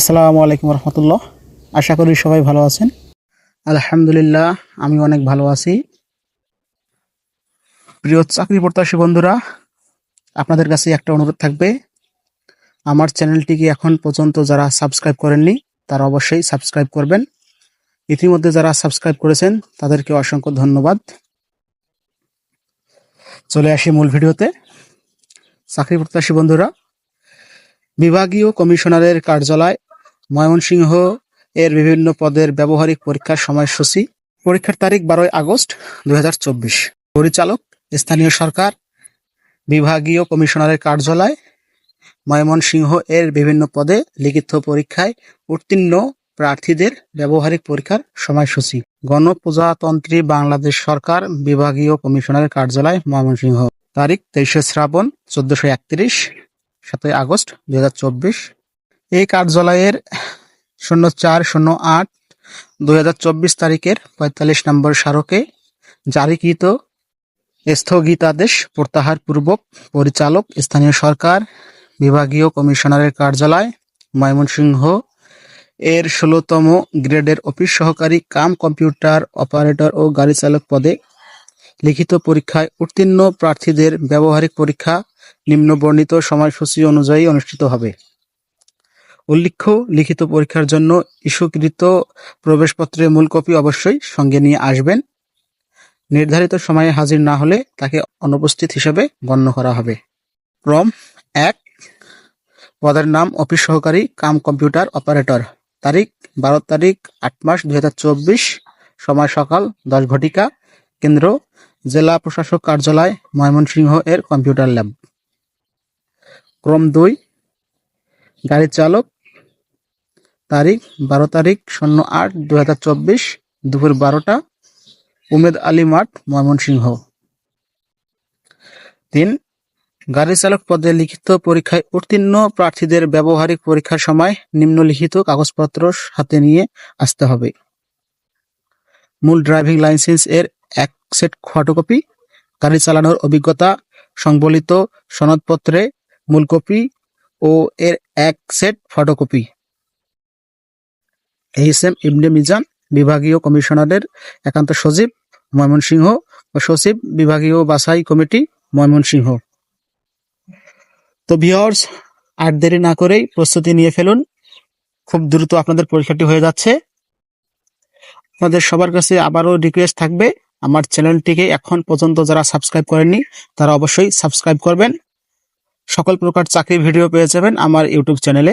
আসসালামু আলাইকুম রহমতুল্লাহ। আশা করি সবাই ভালো আছেন। আলহামদুলিল্লাহ, আমি অনেক ভালো আছি। প্রিয় চাকরি প্রত্যাশী বন্ধুরা, আপনাদের কাছে একটা অনুরোধ থাকবে। আমার চ্যানেলটিকে এখন পর্যন্ত যারা সাবস্ক্রাইব করেননি, তারা অবশ্যই সাবস্ক্রাইব করবেন। ইতিমধ্যে যারা সাবস্ক্রাইব করেছেন, তাদেরকে অসংখ্য ধন্যবাদ। চলে আসি মূল ভিডিওতে। চাকরি প্রত্যাশী বন্ধুরা, বিভাগীয় কমিশনারের কার্যালয় ময়মনসিংহ এর বিভিন্ন পদের ব্যবহারিক পরীক্ষার সময়সূচি। পরীক্ষার তারিখ বারোই আগস্ট দুই হাজার চব্বিশ। পরিচালক, স্থানীয় সরকার, বিভাগীয় কমিশনারের কার্যালয়, ময়মনসিংহ এর বিভিন্ন পদে লিখিত পরীক্ষায় উত্তীর্ণ প্রার্থীদের ব্যবহারিক পরীক্ষার সময়সূচি। গণপ্রজাতন্ত্রী বাংলাদেশ সরকার, বিভাগীয় কমিশনারের কার্যালয়, ময়মনসিংহ। তারিখ তেইশে শ্রাবণ চোদ্দশো একত্রিশ, সাতই আগস্ট দুই হাজার চব্বিশ। এই কার্যালয়ের শূন্য চার, শূন্য আট, দুই তারিখের পঁয়তাল্লিশ নম্বর স্মারকে জারিকৃত স্থগিতাদেশ প্রত্যাহার পূর্বক পরিচালক স্থানীয় সরকার, বিভাগীয় কমিশনারের কার্যালয়, ময়মনসিংহ এর ষোলোতম গ্রেডের অফিস সহকারী কাম কম্পিউটার অপারেটর ও গাড়ি চালক পদে লিখিত পরীক্ষায় উত্তীর্ণ প্রার্থীদের ব্যবহারিক পরীক্ষা নিম্নবর্ণিত সময়সূচি অনুযায়ী অনুষ্ঠিত হবে। উল্লেখ্য লিখিত পরীক্ষার জন্য ইস্যুকৃত প্রবেশপত্রের মূল কপি অবশ্যই সঙ্গে নিয়ে আসবেন। নির্ধারিত সময়ে হাজির না হলে তাকে অনুপস্থিত হিসেবে গণ্য করা হবে। ক্রম এক, পদের নাম অফিস সহকারী কাম কম্পিউটার অপারেটর। তারিখ, বারো তারিখ, আট মাস দু হাজার চব্বিশ, সময় সকাল দশ ঘটিকা, কেন্দ্র, জেলা প্রশাসক কার্যালয়, ময়মনসিংহ এর কম্পিউটার ল্যাব। ক্রম দুই গাড়ি চালক তারিখ বারো তারিখ শূন্য আট দু হাজার চব্বিশ দুপুর বারোটা। উমেদ আলী মাঠ, ময়মনসিংহ। তিন, গাড়ি চালক পদে লিখিত পরীক্ষায় উত্তীর্ণ প্রার্থীদের ব্যবহারিক পরীক্ষার সময় নিম্নলিখিত কাগজপত্র হাতে নিয়ে আসতে হবে। মূল ড্রাইভিং লাইসেন্স এর এক সেট ফটোকপি, গাড়ি চালানোর অভিজ্ঞতা সংবলিত সনদপত্রে মূল কপি ও এর এক set photocopy. H M Ibne Mizan, বিভাগীয় কমিশনারের একান্ত সচিব ময়মনসিংহ ও সচিব বিভাগীয় বাছাই কমিটি ময়মনসিংহ। তো ভিওর্স আর দেরি না করেই প্রস্তুতি নিয়ে ফেলুন। খুব দ্রুত আপনাদের পরীক্ষাটি হয়ে যাচ্ছে। আপনাদের সবার কাছে আবারও রিকোয়েস্ট থাকবে। আমার চ্যানেলটিকে এখন পর্যন্ত যারা সাবস্ক্রাইব করেননি, তারা অবশ্যই সাবস্ক্রাইব করবেন। সকল প্রকার চাকরি ভিডিও পেয়ে যাবেন আমার ইউটিউব চ্যানেলে।